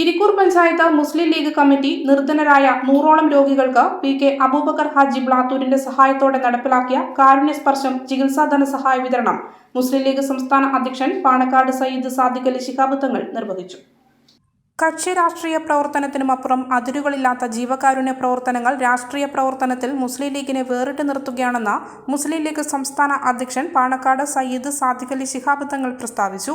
Irikkur panchayat Muslim League committee നിർധനരായ നൂറോളം രോഗികൾക്ക് പി കെ അബൂബക്കർ ഹാജി ബ്ലാത്തൂരിന്റെ സഹായത്തോടെ നടപ്പിലാക്കിയ കാരുണ്യസ്പർശം ചികിത്സാ ധനസഹായ വിതരണം. മുസ്ലിം ലീഗ് സംസ്ഥാന അധ്യക്ഷൻ പാണക്കാട് സയ്യിദ് സാദിഖലി അലി ശിഹാബ് തങ്ങൾ നിർവഹിച്ചു. കക്ഷി രാഷ്ട്രീയ പ്രവർത്തനത്തിനുമപ്പുറം അതിരുകളില്ലാത്ത ജീവകാരുണ്യ പ്രവർത്തനങ്ങൾ രാഷ്ട്രീയ പ്രവർത്തനത്തിൽ മുസ്ലിം ലീഗിനെ വേറിട്ട് നിർത്തുകയാണെന്ന് മുസ്ലിം ലീഗ് സംസ്ഥാന അധ്യക്ഷൻ പാണക്കാട് സയ്യിദ് സാദിഖ് അലി ശിഹാബ് തങ്ങൾ പ്രസ്താവിച്ചു.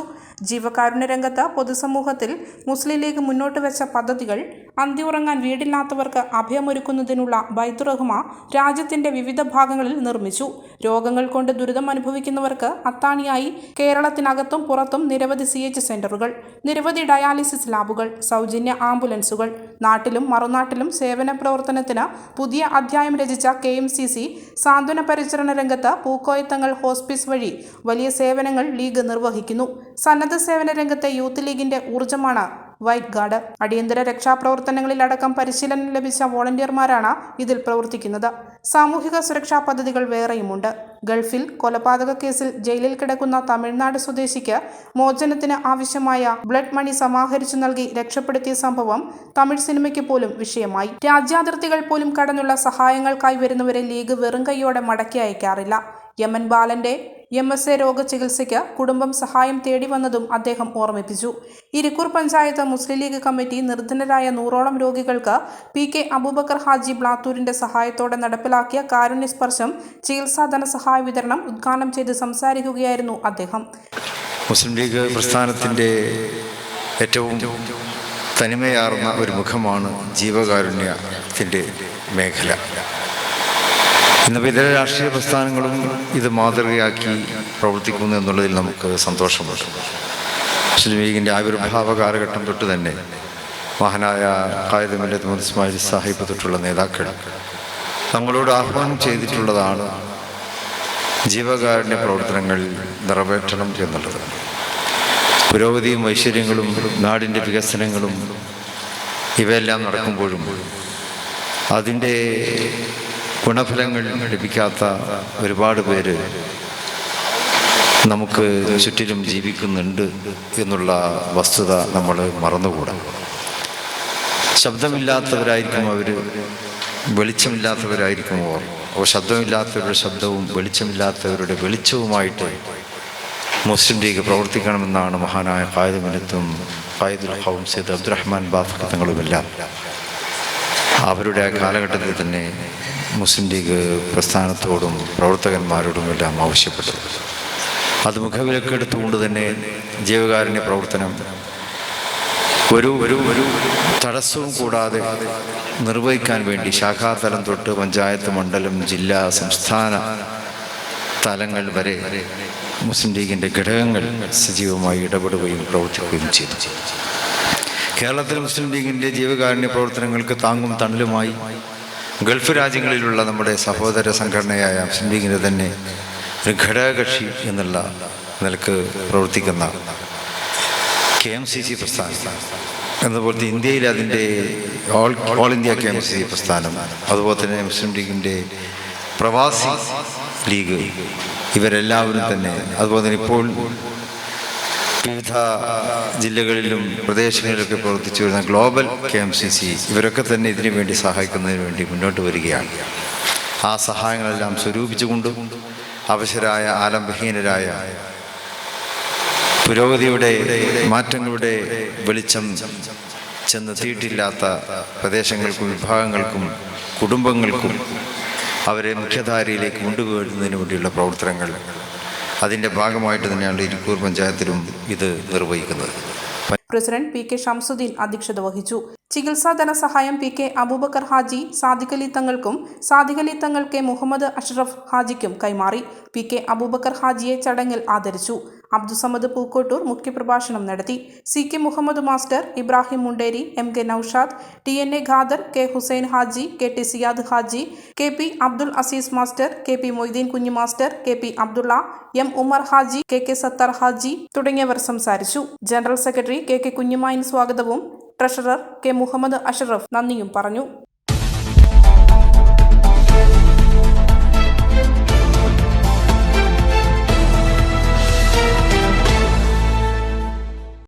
ജീവകാരുണ്യ രംഗത്ത് പൊതുസമൂഹത്തിൽ മുസ്ലിം ലീഗ് മുന്നോട്ട് വെച്ച പദ്ധതികൾ അന്തിയുറങ്ങാൻ വീടില്ലാത്തവർക്ക് അഭയമൊരുക്കുന്നതിനുള്ള ബൈത്തുറഹ്മ രാജ്യത്തിന്റെ വിവിധ ഭാഗങ്ങളിൽ നിർമ്മിച്ചു. രോഗങ്ങൾ കൊണ്ട് ദുരിതം അനുഭവിക്കുന്നവർക്ക് അത്താണിയായി കേരളത്തിനകത്തും പുറത്തും നിരവധി സി എച്ച് സെന്ററുകൾ നിരവധി ഡയാലിസിസ് ലാബുകൾ സൗജന്യ ആംബുലൻസുകൾ. നാട്ടിലും മറുനാട്ടിലും സേവന പ്രവർത്തനത്തിന് പുതിയ അധ്യായം രചിച്ച കെ എം സി സി സാന്ത്വന പരിചരണ രംഗത്ത് പൂക്കോയത്തങ്ങൾ ഹോസ്പിസ് വഴി വലിയ സേവനങ്ങൾ ലീഗ് നിർവഹിക്കുന്നു. സന്നദ്ധ സേവന രംഗത്തെ യൂത്ത് ലീഗിന്റെ ഊർജമാണ് വൈറ്റ് ഗാർഡ്. അടിയന്തര രക്ഷാപ്രവർത്തനങ്ങളിലടക്കം പരിശീലനം ലഭിച്ച വോളണ്ടിയർമാരാണ് ഇതിൽ പ്രവർത്തിക്കുന്നത്. സാമൂഹിക സുരക്ഷാ പദ്ധതികൾ വേറെയുമുണ്ട്. ഗൾഫിൽ കൊലപാതക കേസിൽ ജയിലിൽ കിടക്കുന്ന തമിഴ്നാട് സ്വദേശിക്ക് മോചനത്തിന് ആവശ്യമായ ബ്ലഡ് മണി സമാഹരിച്ചു നൽകി രക്ഷപ്പെടുത്തിയ സംഭവം തമിഴ് സിനിമയ്ക്ക് പോലും വിഷയമായി. രാജ്യാതിർത്തികൾ പോലും കടന്നുള്ള സഹായങ്ങൾക്കായി വരുന്നവരെ ലീഗ് വെറും കൈയോടെ മടക്കി അയക്കാറില്ല. യമൻ ബാലന്റെ എം എസ് എ രോഗ ചികിത്സയ്ക്ക് കുടുംബം സഹായം തേടി വന്നതും അദ്ദേഹം ഓർമ്മിപ്പിച്ചു. Irikkur panchayat Muslim League committee നിർധനരായ നൂറോളം രോഗികൾക്ക് പി കെ അബൂബക്കർ ഹാജി ബ്ലാത്തൂരിന്റെ സഹായത്തോടെ നടപ്പിലാക്കിയ കാരുണ്യസ്പർശം ചികിത്സാ ധനസഹായ വിതരണം ഉദ്ഘാടനം ചെയ്ത് സംസാരിക്കുകയായിരുന്നു അദ്ദേഹം. മുസ്ലിം ലീഗ് പ്രസ്ഥാനത്തിന്റെ ഏറ്റവും തനിമയാർന്ന ഒരു മുഖമാണ് ജീവകാരുണ്യത്തിന്റെ മേഖല. ഇന്ന് ഇതര രാഷ്ട്രീയ പ്രസ്ഥാനങ്ങളും ഇത് മാതൃകയാക്കി പ്രവർത്തിക്കുന്നു എന്നുള്ളതിൽ നമുക്ക് സന്തോഷമുണ്ട്. മുസ്ലിം ലീഗിന്റെ ആവിർഭാവ കാലഘട്ടം തൊട്ട് തന്നെ മഹാനായ ഖായദ് മില്ലത്ത് മുഹമ്മദ് ഇസ്മായിൽ സാഹിബ് തൊട്ടുള്ള നേതാക്കൾ നമ്മളോട് ആഹ്വാനം ചെയ്തിട്ടുള്ളതാണ് ജീവകാരുണ്യ പ്രവർത്തനങ്ങൾ നിറവേറ്റണം എന്നുള്ളത്. പുരോഗതിയും ഐശ്വര്യങ്ങളും നാടിന്റെ വികസനങ്ങളും ഇവയെല്ലാം നടക്കുമ്പോഴും അതിന്റെ ഗുണഫലങ്ങൾ ലഭിക്കാത്ത ഒരുപാട് പേര് നമുക്ക് ചുറ്റിലും ജീവിക്കുന്നുണ്ട് എന്നുള്ള വസ്തുത നമ്മൾ മറന്നുകൂടാ. ശബ്ദമില്ലാത്തവരായിരിക്കും അവർ വെളിച്ചമില്ലാത്തവരായിരിക്കും അവർ. അപ്പോൾ ശബ്ദമില്ലാത്തവരുടെ ശബ്ദവും വെളിച്ചമില്ലാത്തവരുടെ വെളിച്ചവുമായിട്ട് മുസ്ലിം ലീഗ് പ്രവർത്തിക്കണമെന്നാണ് മഹാനായ ഖായദ് മലത്തും ഖായദുൽ ഹൗം സെയ്ദ് അബ്ദുറഹ്മാൻ ബാഫ് തങ്ങളുമെല്ലാം. അവരുടെ ആ കാലഘട്ടത്തിൽ തന്നെ മുസ്ലിം ലീഗ് പ്രസ്ഥാനത്തോടും പ്രവർത്തകന്മാരോടും എല്ലാം ആവശ്യപ്പെട്ടു. അത് മുഖവിലക്കെടുത്തുകൊണ്ട് തന്നെ ജീവകാരുണ്യ പ്രവർത്തനം ഒരു ഒരു ഒരു തടസ്സവും കൂടാതെ നിർവഹിക്കാൻ വേണ്ടി ശാഖാതലം തൊട്ട് പഞ്ചായത്ത് മണ്ഡലം ജില്ലാ സംസ്ഥാന തലങ്ങൾ വരെ മുസ്ലിം ലീഗിന്റെ ഘടകങ്ങൾ സജീവമായി ഇടപെടുകയും പ്രവർത്തിക്കുകയും ചെയ്തു. കേരളത്തിൽ മുസ്ലിം ലീഗിന്റെ ജീവകാരുണ്യ പ്രവർത്തനങ്ങൾക്ക് താങ്ങും തണലുമായി ഗൾഫ് രാജ്യങ്ങളിലുള്ള നമ്മുടെ സഹോദര സംഘടനയായ ലീഗിന്റെ തന്നെ ഒരു ഘടകകക്ഷി എന്നുള്ള നിലയ്ക്ക് പ്രവർത്തിക്കുന്ന കെ എം സി സി പ്രസ്ഥാനം. എന്നപോലത്തെ ഇന്ത്യയിൽ അതിന്റെ all all India K M C C പ്രസ്ഥാനം അതുപോലെ തന്നെ മുസ്ലിം ലീഗിന്റെ പ്രവാസി ലീഗ് ഇവരെല്ലാവരും തന്നെ അതുപോലെ തന്നെ ഇപ്പോൾ വിവിധ ജില്ലകളിലും പ്രദേശങ്ങളിലൊക്കെ പ്രവർത്തിച്ചു വരുന്ന global K M C C ഇവരൊക്കെ തന്നെ ഇതിനു വേണ്ടി സഹായിക്കുന്നതിന് വേണ്ടി മുന്നോട്ട് വരികയാണ്. ആ സഹായങ്ങളെല്ലാം സ്വരൂപിച്ചുകൊണ്ടും അവശരായ ആലംബഹീനരായ പുരോഗതിയുടെ മാറ്റങ്ങളുടെ വെളിച്ചം ചെന്നെത്തിയിട്ടില്ലാത്ത പ്രദേശങ്ങൾക്കും വിഭാഗങ്ങൾക്കും കുടുംബങ്ങൾക്കും അവരെ മുഖ്യധാരയിലേക്ക് കൊണ്ടുപോകുന്നതിന് വേണ്ടിയുള്ള പ്രവർത്തനങ്ങൾ അതിന്റെ ഭാഗമായിട്ട് തന്നെയാണ് ഇരിക്കൂർ പഞ്ചായത്തിലും ഇത് നിർവഹിക്കുന്നത്. പ്രസിഡന്റ് പി കെ ഷംസുദ്ദീൻ അധ്യക്ഷത വഹിച്ചു. ചികിത്സാ ധനസഹായം പി കെ അബൂബക്കർ ഹാജി സാദിഖലി തങ്ങൾക്കും സാദിഖലി തങ്ങൾ കെ മുഹമ്മദ് അഷ്റഫ് ഹാജിക്കും കൈമാറി. പി കെ അബൂബക്കർ ഹാജിയെ ചടങ്ങിൽ ആദരിച്ചു. അബ്ദുസമദ് പൂക്കോട്ടൂർ മുഖ്യപ്രഭാഷണം നടത്തി. C K Muhammad master Ibrahim Munderi M K Naushad T N A Khader K Hussain Haji K T Siyad Haji K P Abdul Aziz master K P Moideen Kunhu master K P Abdulla M Umar Haji K K Sathar Haji തുടങ്ങിയവർ സംസാരിച്ചു. General secretary K K Kunhumayi സ്വാഗതവും treasurer K Muhammad Ashraf നന്ദിയും പറഞ്ഞു